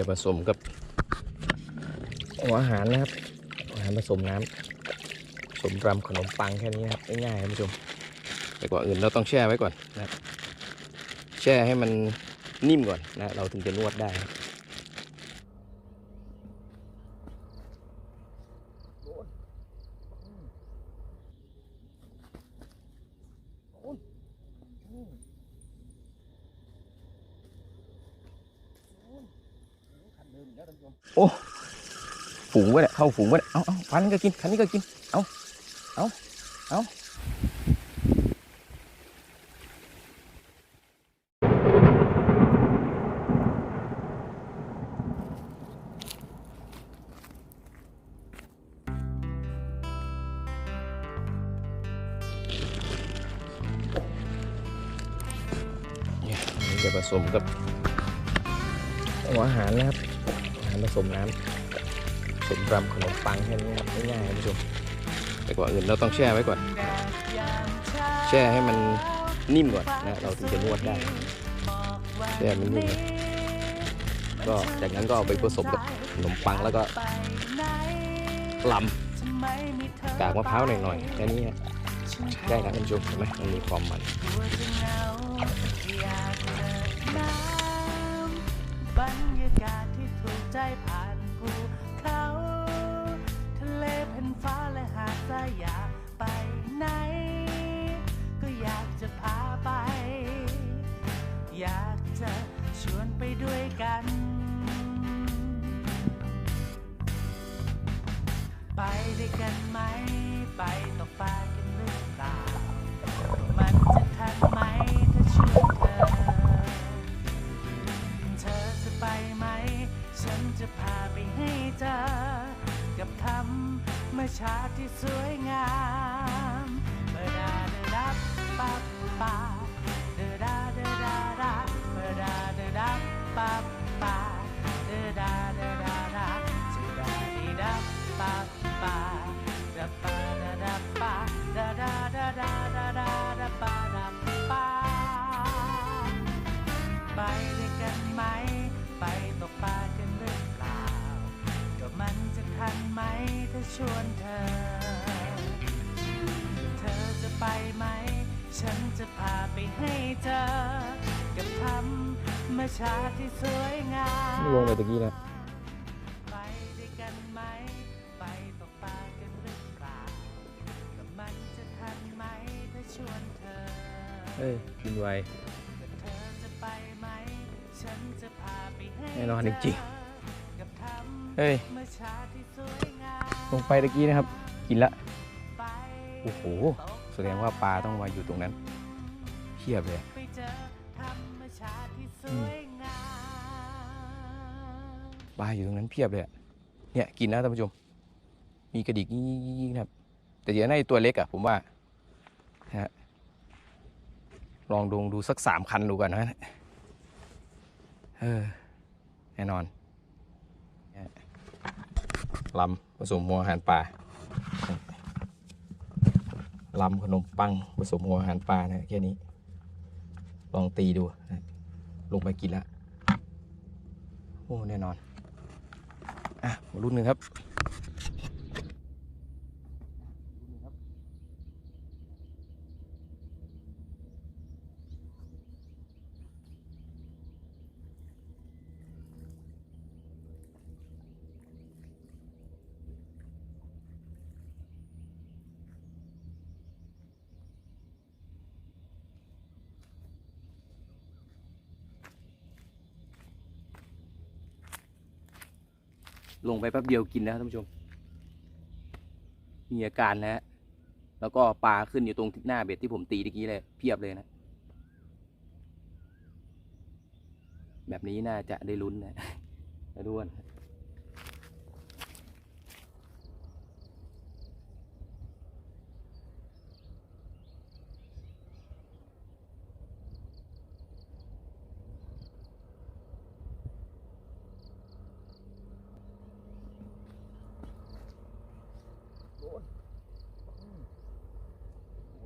จะผสมกับหัวอาหารนะครับอาหารผสมน้ำผสมรำขนมปังแค่นี้ครับง่ายๆท่านผู้ชมแต่ก่อนอื่นเราต้องแช่ไว้ก่อนนะครับแช่ให้มันนิ่มก่อนนะเราถึงจะนวดได้ครับโอ้ฝูง วะเนี่ยเข้าฝูงวะเนี่ยเอาเอาคันนี้ก็กินคันนี้ก็กินเอาเอาเอาเนี่ยอันนี้จะผสมกับอาหารนะครับอาหารผสมน้ำ ผสมรำขนมปังแค่นี้ครับง่ายๆท่านผู้ชม แต่ก่อนอื่นเราต้องแช่ไว้ก่อน แช่ให้มันนิ่มก่อนนะเราถึงจะนวดได้แช่มันนิ่มนก็จากนั้นก็เอาไปผสมกับขนมปังแล้วก็ลำกากมะพร้าวหน่อยๆแค่นี้ฮะได้ครับท่านผู้ชมเห็นไหมมันมีความมันบรรยากาศที่ถูกใจผ่า อยากไปไหน ก็อยากจะพาไป อยากจะชวนไปด้วยกัน ไปด้วยกันไหม ไปตกปลากันหรือเปล่ามัน ชาติที่สวยงาม ลงไปตะกี้นะไปด้วยกันไหมไปตกปลากันหรือเปล่าก็มันจะทันไหมถ้าชวนเธอเฮ้ยกินไวเธอจะไปไหมฉันจะพาไปให้แน่นอนจริงกับธรรเฮ้ยมชาติที่สวยงามลงไปตะกี้นะครับ กินละไปโอ้โห แสดงว่าปลาต้องมาอยู่ตรงนั้นเพียบเลย ปลาอยู่ตรงนั้นเพียบเลยเนี่ยกินนะท่านผู้ชม มีกระดิกยิ่งๆนะครับ แต่เดี๋ยวในตัวเล็กอะผมว่านะฮะลองดงดูสักสามคันดูก่อนนะเออแน่นอนลำผสมหัวอาหารปลาลำขนมปังผสมหัวอาหารปลานะแค่นี้ ลองตีดูนะลงไปกินละโอ้แน่นอน อะรุ่นหนึ่งครับ ลงไปแป๊บเดียวกินแล้วท่านผู้ชม มีอาการนะฮะแล้วก็ปลาขึ้นอยู่ตรงหน้าเบ็ดที่ผมตีตะกี้เลยเพียบเลยนะ แบบนี้น่าจะได้ลุ้นนะด้วนค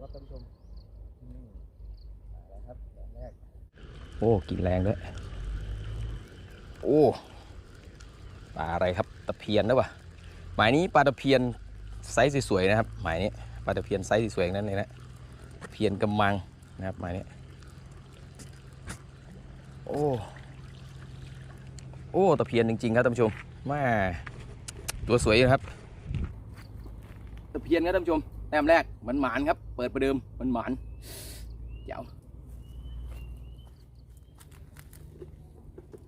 รับท่านผู้ชมแล้วครับแบบแรก โอ้กินแรงด้วย โอ้ปลาอะไรครับตะเพียนหรือเปล่าหมายนี้ปลาตะเพียนไซส์สวยๆนะครับ หมายนี้ปลาตะเพียนไซส์สวยๆนั่นเองนะตะเพียนกำมังนะครับหมายนี้โอ้โอ้ตะเพียนจริงๆครับท่านผู้ชมแม่ตัวสวยอยู่นะครับตะเพียนครับท่านผู้ชมแต้มแรกมันหมานครับ เปิดประเดิมมันหมานเจ๋ว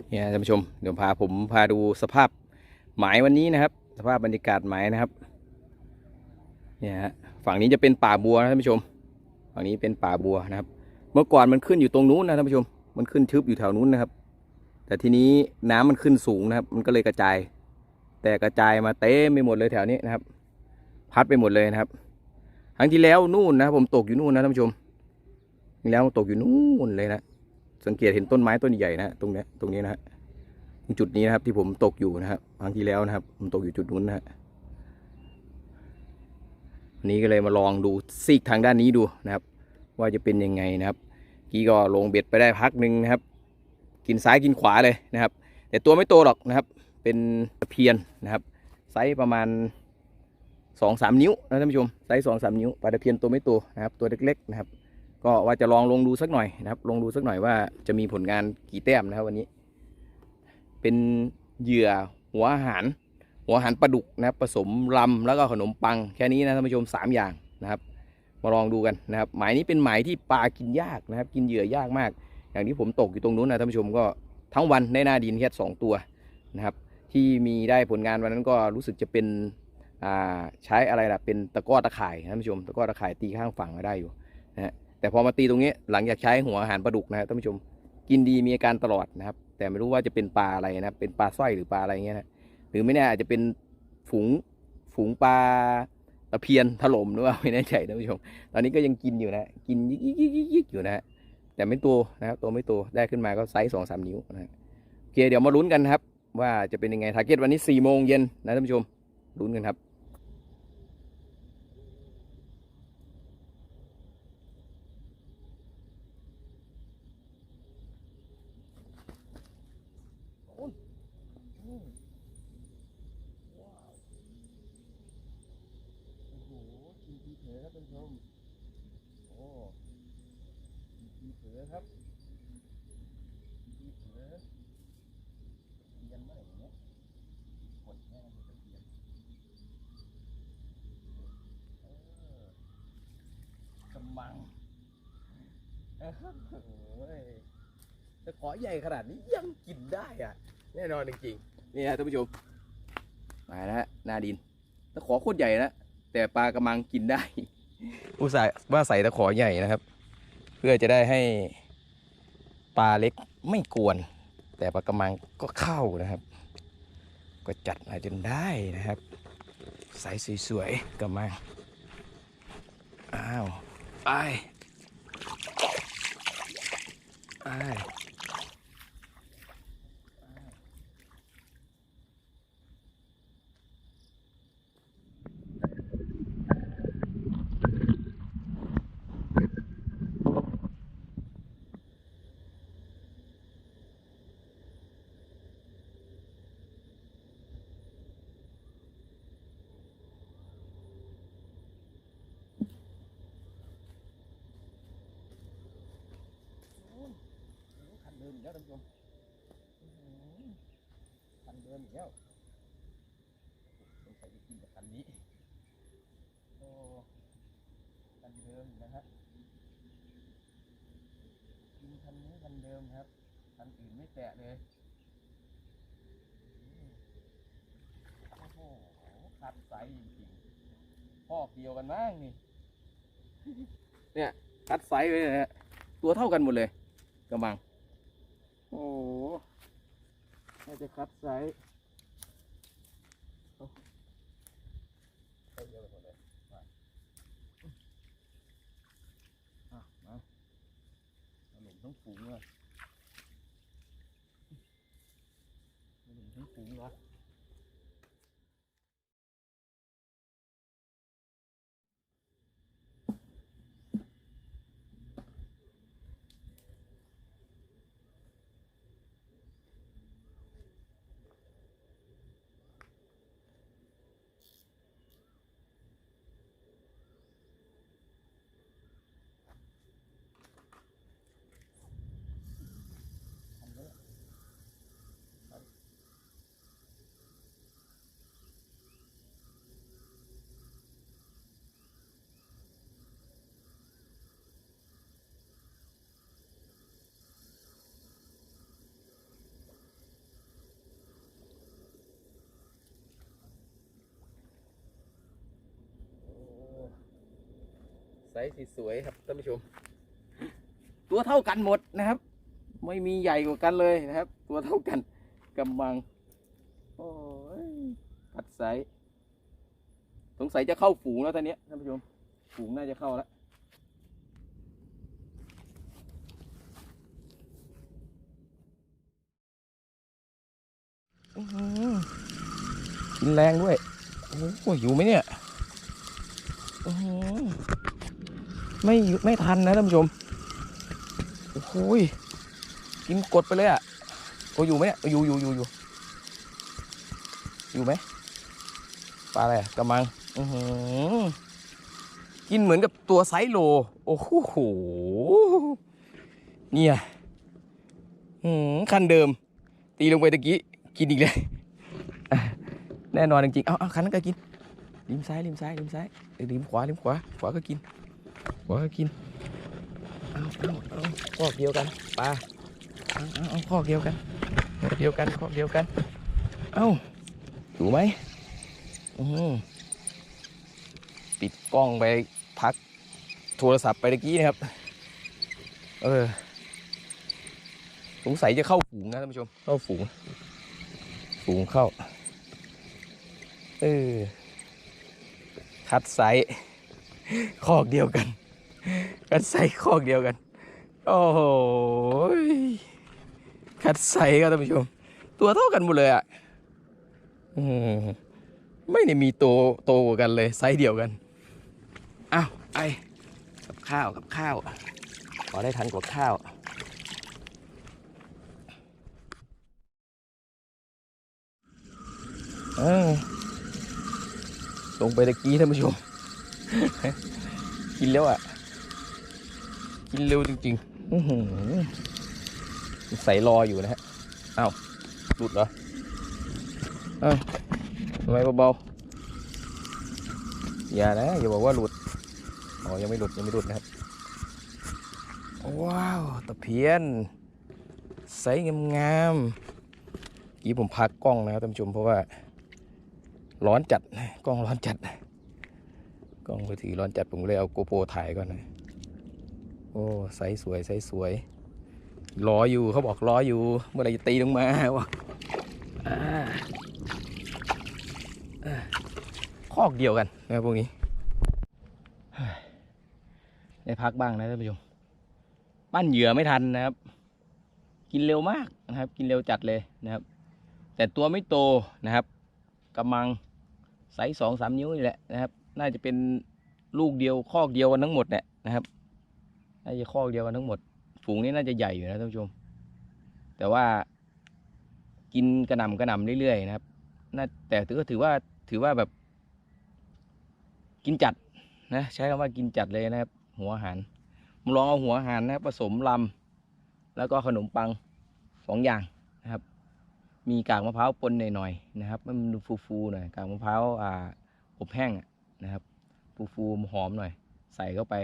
เนี่ยท่านผู้ชมเดี๋ยวพาผมพาดูสภาพหมายวันนี้นะครับ สภาพบรรยากาศหมายนะครับเนี่ยฮะฝั่งนี้จะเป็นป่าบัวนะท่านผู้ชม ฝั่งนี้เป็นป่าบัวนะครับ เมื่อก่อนมันขึ้นอยู่ตรงนู้นนะท่านผู้ชม มันขึ้นทึบอยู่แถวนู้นนะครับ แต่ทีนี้น้ำมันขึ้นสูงนะครับ มันก็เลยกระจาย แต่กระจายมาเต็มไปหมดเลยแถวนี้นะครับ พัดไปหมดเลยนะครับครั้งที่แล้วนู่นนะผมตกอยู่นู่นนะท่านผู้ชมแล้วตกอยู่นู่นเลยนะ สังเกตเห็นต้นไม้ต้นใหญ่นะตรงนี้ตรงนี้นะฮะตรงจุดนี้นะครับที่ผมตกอยู่นะครับครั้งที่แล้วนะครับ ผมตกอยู่จุดนู้นนะฮะนี้ก็เลยมาลองดูซีกทางด้านนี้ดูนะครับ ว่าจะเป็นยังไงนะครับกี้ก็ลงเบ็ดไปได้พักหนึ่งนะครับ กินซ้ายกินขวาเลยนะครับ แต่ตัวไม่โตหรอกนะครับ เป็นตะเพียนนะครับไซส์ประมาณสองสามนิ้วนะท่านผู้ชมไซส์สองสามนิ้วปลาตะเพียนตัวไม่โตนะครับ ตัวเล็กๆนะครับ ก็ว่าจะลองลงดูสักหน่อยนะครับ ลงดูสักหน่อยว่าจะมีผลงานกี่แต้มนะครับวันนี้ เป็นเหยื่อหัวอาหาร หัวอาหารปลาดุกนะครับผสมลำแล้วก็ขนมปังแค่นี้นะท่านผู้ชมสามอย่างนะครับ มาลองดูกันนะครับ หมายนี้เป็นหมายที่ปลากินยากนะครับ กินเหยื่อยากมาก อย่างที่ผมตกอยู่ตรงนู้นนะท่านผู้ชมก็ทั้งวันได้หน้าดินแค่สองตัวนะครับ ที่มีได้ผลงานวันนั้นก็รู้สึกจะเป็นอ่าใช้อะไรล่ะเป็นตะก้อตะข่ายนะท่านผู้ชม ตะก้อตะข่ายตีข้างฝั่งมาได้อยู่นะฮะ แต่พอมาตีตรงนี้หลังจากใช้หัวอาหารปลาดุกนะครับท่านผู้ชมกินดีมีอาการตลอดนะครับ แต่ไม่รู้ว่าจะเป็นปลาอะไรนะครับเป็นปลาสร้อยหรือปลาอะไรเงี้ยนะหรือไม่แน่อาจจะเป็นฝูงฝูงปลาตะเพียนถล่มหรือว่าไม่แน่ใจท่านผู้ชม ตอนนี้ก็ยังกินอยู่นะกินยิกยิกยิกยิกอยู่นะแต่ไม่โตนะครับตัวไม่โตได้ขึ้นมาก็ไซส์สองสามนิ้วนะโอเคเดี๋ยวมาลุ้นกันครับ ว่าจะเป็นยังไงทาร์เก็ตวันนี้4ี่โมงเย็นนะท่านผู้ชมลุ้นกันครับ โอ้โหกินทีเผลอครับท่านผู้ชม โอ้กินทีเผลอครับกินทีเผลอเรียนเมื่อไหร่เนี่ยกดแม่งจะเรียนเออกำ มังเออโอ้ยแต่ขอใหญ่ขนาดนี้ยังกินได้อะ แน่นอนจริงๆนี่ฮะท่านผู้ชมมาแล้วฮะหน้าดินตะขอโคตรใหญ่นะแต่ปลากระมังกินได้ อุตส่าห์ว่าใส่ตะขอใหญ่นะครับ เพื่อจะได้ให้ปลาเล็กไม่กวน แต่ปลากระมังก็เข้านะครับ ก็จัดมาจนได้นะครับ ใส่สวยๆกระมังอ้าว ไป ไป แล้วท่านผู้ชมคันเดิมอีกแล้วสงสัยจะกินกับคันนี้โอ้คันเดิมนะฮะกินคันนี้คันเดิมครับคันอื่นไม่แตะเลยโอ้โหคัดไซส์จริงๆพ่อกเดียวกันมั้งนี่ เนี่ยคัดไซส์เลยนะฮะตัวเท่ากันหมดเลยกระมัง อ้โหน่าจะคัดไซส์เอาเอาเยอะไปหมดเลยมาอะมาเอาหลุมทั้งฝูงเลย ส์สวยครับท่านผู้ชม ตัวเท่ากันหมดนะครับ ไม่มีใหญ่กว่ากันเลยนะครับ ตัวเท่ากันกำมังโอ้ยกัดไซส์สงสัยจะเข้าฝูงแล้วตอนเนี้ยท่านผู้ชมฝูงน่าจะเข้าแล้วอื้อหือกินแรงด้วย โอ้โหอยู่ไหมเนี่ยอื้อหือ ไม่ไม่ทันนะท่านผู้ชมโอ้โหยกินกดไปเลยอะโอ้อยู่ไหมเนี่ยอยู่อยู่อยู่อยู่อยู่ไหมปลาอะไรอะกระมังอือหือกินเหมือนกับตัวไซโล โอ้โหเนี่ยอืมคันเดิม ตีลงไปตะกี้ กินอีกเลยแน่นอนจริงๆเอาเอาคันนั้นก็กินริมซ้ายริมซ้ายริมซ้ายริมขวาริมขวาขวาก็กิน ขวาก็กินเอาเอาเอาข้อเดียวกันปลาเอาเอาเอาข้อเดียวกันข้อเดียวกันข้อเดียวกัน เอาอยู่ไหมอือปิดกล้องไปพักโทรศัพท์ไปตะกี้นะครับ เออสงสัยจะเข้าฝูงนะท่านผู้ชม เข้าฝูง ฝูงเข้า เออ คัดไซส์คอกเดียวกัน คัดไซส์คอกเดียวกัน โอ้โหยคัดไซส์ครับท่านผู้ชม ตัวเท่ากันหมดเลยอะไม่ได้มีโตโตกว่ากันเลยไซส์เดียวกันอ้าวไอกับข้าวกับข้าวขอได้ทันกว่าข้าวลงไปตะกี้ท่านผู้ชม กินแล้วอะ กินเร็วจริงๆอื้อหือใส่รออยู่นะฮะอ้าวหลุดเหรออ้าวทำไมเบาๆอย่านะอย่าบอกว่าหลุดอ๋อยังไม่หลุดยังไม่หลุดนะครับว้าวตะเพียนใสงามๆกี้ผมพักกล้องนะครับท่านผู้ชมเพราะว่า ร้อนจัดกล้องร้อนจัดกล้องมือถือร้อนจัดผมเลยเอาโกโปรถ่ายก่อนนะโอ้ไซส์สวยไซส์สวยรออยู่เขาบอกรออยู่ เมื่อไหรจะตีลงมาวะอ่าอ่าคอกเดียวกันนะพวกนี้ได้พักบ้างนะท่านผู้ชมปั้นเหยื่อไม่ทันนะครับ กินเร็วมากนะครับ กินเร็วจัดเลยนะครับ แต่ตัวไม่โตนะครับกำมังไซส์สองสามนิ้วนี่แหละนะครับ น่าจะเป็นลูกเดียวคอกเดียวกันทั้งหมดเนี่ยนะครับ น่าจะคอกเดียวกันทั้งหมด ฝูงนี้น่าจะใหญ่อยู่นะท่านผู้ชม แต่ว่ากินกระหน่ำกระหน่ำเรื่อยๆนะครับน่าแต่ถือก็ถือว่าถือว่าแบบ กินจัดนะใช้คำว่ากินจัดเลยนะครับ หัวอาหารผมลองเอาหัวอาหารนะครับผสมลำแล้วก็ขนมปังสองอย่างนะครับ มีกากมะพร้าวปนหน่อยๆนะครับ มันดูฟูๆหน่อยกากมะพร้าวอ่าอบแห้งนะครับ ฟูๆหอมหน่อย ใส่เข้าไป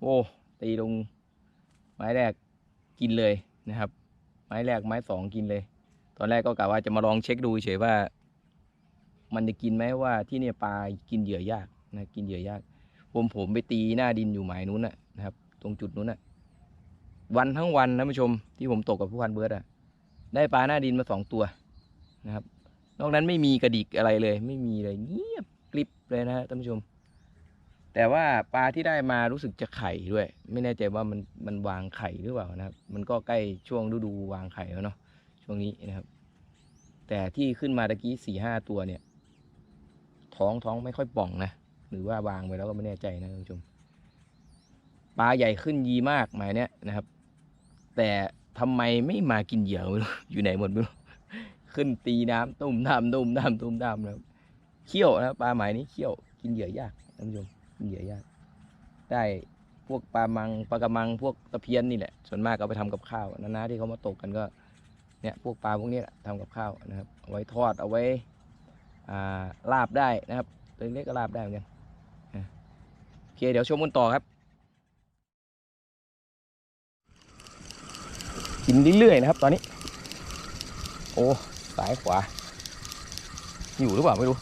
โอ้ ตีลงไม้แรกกินเลยนะครับ ไม้แรกไม้สองกินเลย ตอนแรกก็กะว่าจะมาลองเช็คดูเฉยว่า มันจะกินไหมว่าที่เนี่ยปลากินเหยื่อยากนะกินเหยื่อยาก ผมผมไปตีหน้าดินอยู่หมายนู้นน่ะนะครับ ตรงจุดนู้นน่ะ วันทั้งวันนะผู้ชม ที่ผมตกกับผู้พันเบิร์ดอะได้ปลาหน้าดินมาสองตัวนะครับ นอกนั้นไม่มีกระดิกอะไรเลย ไม่มีเลยเงียบกริบเลยนะท่านผู้ชม แต่ว่าปลาที่ได้มารู้สึกจะไข่ด้วย ไม่แน่ใจว่ามันมันวางไข่หรือเปล่านะครับ มันก็ใกล้ช่วงฤดูวางไข่แล้วเนาะช่วงนี้นะครับ แต่ที่ขึ้นมาตะกี้สี่ห้าตัวเนี่ย ท้องท้องไม่ค่อยป่องนะหรือว่าวางไปแล้วก็ไม่แน่ใจนะท่านผู้ชมปลาใหญ่ขึ้นยีมากหมายเนี้ยนะครับ แต่ทำไมไม่มากินเหยื่อไม่รู้อยู่ไหนหมดไม่รู้ขึ้นตีน้ำตุ้มน้ำตุ้มน้ำตุ้มน้ำนะครับเขี้ยวนะปลาหมายนี้เขี้ยวกินเหยื่อยากท่านผู้ชม เหยื่อยาก ได้พวกปลามังปลากระมังพวกตะเพียนนี่แหละ ส่วนมากเอาไปทำกับข้าวนาๆที่เขามาตกกันก็เนี่ยพวกปลาพวกนี้แหละทำกับข้าวนะครับเอาไว้ทอดเอาไว้ลาบได้นะครับตัวเล็กก็ลาบได้เหมือนกันโอเคเดี๋ยวชมกันต่อครับกินเรื่อยๆนะครับ ตอนนี้ โอ้สายขวา อยู่หรือเปล่าไม่รู้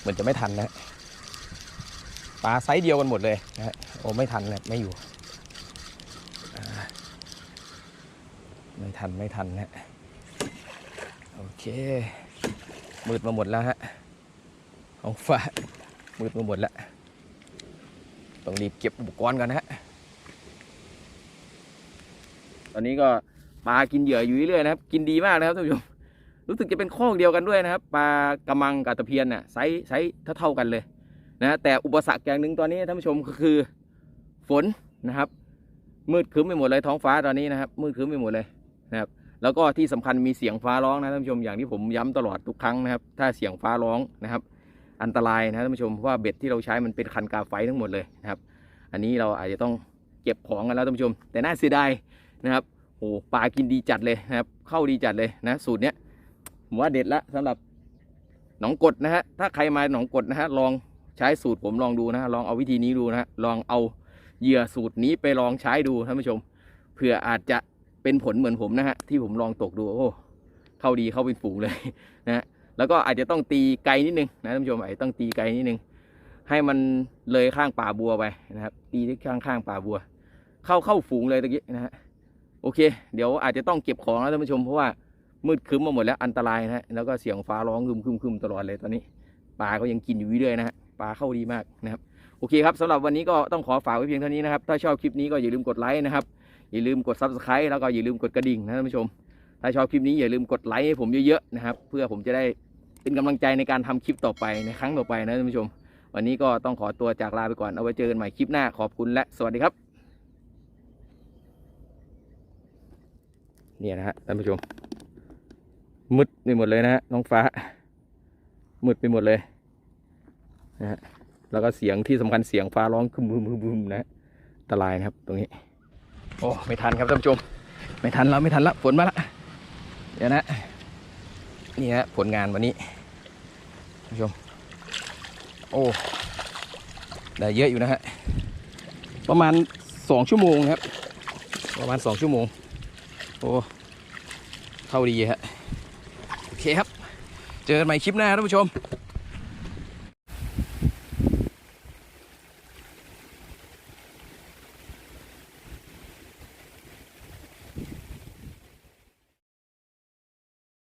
เหมือนจะไม่ทันนะ ปลาไซส์เดียวกันหมดเลยนะฮะโอ้ไม่ทันเลยไม่อยู่ ไม่ทันไม่ทันนะโอเค มืดมาหมดแล้วฮะท้องฟ้ามืดมาหมดแล้ว ต้องรีบเก็บอุปกรณ์กันนะฮะ ตอนนี้ก็ปลากินเหยื่ออยู่เรื่อยๆนะครับ กินดีมากนะครับท่านผู้ชม รู้สึกจะเป็นข้อเดียวกันด้วยนะครับ ปลากระมังกับตะเพียนเนี่ยไซส์ไซส์เท่าๆกันเลย นะแต่อุปสรรคอย่างหนึ่งตอนนี้ท่านผู้ชมก็คือฝนนะครับ มืดครึ้มไปหมดเลยท้องฟ้าตอนนี้นะครับ มืดครึ้มไปหมดเลยนะครับ แล้วก็ที่สำคัญมีเสียงฟ้าร้องนะท่านผู้ชมอย่างที่ผมย้ำตลอดทุกครั้งนะครับ ถ้าเสียงฟ้าร้องนะครับ อันตรายนะท่านผู้ชมเพราะว่าเบ็ดที่เราใช้มันเป็นคันกาไฟทั้งหมดเลยนะครับ อันนี้เราอาจจะต้องเก็บของกันแล้วท่านผู้ชม แต่น่าเสียดายนะครับโอ้ปลากินดีจัดเลยนะครับเข้าดีจัดเลยนะสูตรเนี้ยผมว่าเด็ดละสำหรับหนองกดนะฮะถ้าใครมาหนองกดนะฮะลอง ใช้สูตรผมลองดูนะลองเอาวิธีนี้ดูนะลองเอาเหยื่อสูตรนี้ไปลองใช้ดูท่านผู้ชมเผื่ออาจจะเป็นผลเหมือนผมนะฮะที่ผมลองตกดูโอ้เข้าดีเข้าเป็นฝูงเลยนะฮะแล้วก็อาจจะต้องตีไกลนิดนึงนะท่านผู้ชมอาจจะต้องตีไกลนิดนึงให้มันเลยข้างป่าบัวไปนะครับ ตีที่ข้างข้างป่าบัว เข้าเข้าฝูงเลยตะกี้นะฮะโอเค เดี๋ยวอาจจะต้องเก็บของแล้วท่านผู้ชมเพราะว่ามืดคึ้มมาหมดแล้วอันตรายนะฮะแล้วก็เสียงฟ้าร้องคึมคึมคึมตลอดเลยตอนนี้ปลาก็ยังกินอยู่เรื่อยนะฮะ ปลาเข้าดีมากนะครับโอเคครับสำหรับวันนี้ก็ต้องขอฝากไว้เพียงเท่านี้นะครับถ้าชอบคลิปนี้ก็อย่าลืมกดไลค์นะครับอย่าลืมกด subscribe แล้วก็อย่าลืมกดกระดิ่งนะท่านผู้ชม ถ้าชอบคลิปนี้อย่าลืมกดไลค์ให้ผมเยอะๆนะครับเพื่อผมจะได้เป็นกำลังใจในการทำคลิปต่อไปในครั้งต่อไปนะท่านผู้ชม วันนี้ก็ต้องขอตัวจากลาไปก่อนเอาไว้เจอกันใหม่คลิปหน้าขอบคุณและสวัสดีครับเนี่ยนะฮะท่านผู้ชมมืดไปหมดเลยนะฮะท้องฟ้ามืดไปหมดเลย นะฮะแล้วก็เสียงที่สำคัญเสียงฟ้าร้องคึมบึมบึมนะอันตรายนะครับตรงนี้โอ้ไม่ทันครับท่านผู้ชมไม่ทันแล้วไม่ทันละฝนมาละเดี๋ยวนะนี่ฮะผลงานวันนี้ท่านผู้ชมโอ้ได้เยอะอยู่นะฮะประมาณสองชั่วโมงนะครับ ประมาณสองชั่วโมงโอ้เข้าดีฮะโอเคครับ เจอกันใหม่คลิปหน้าท่านผู้ชม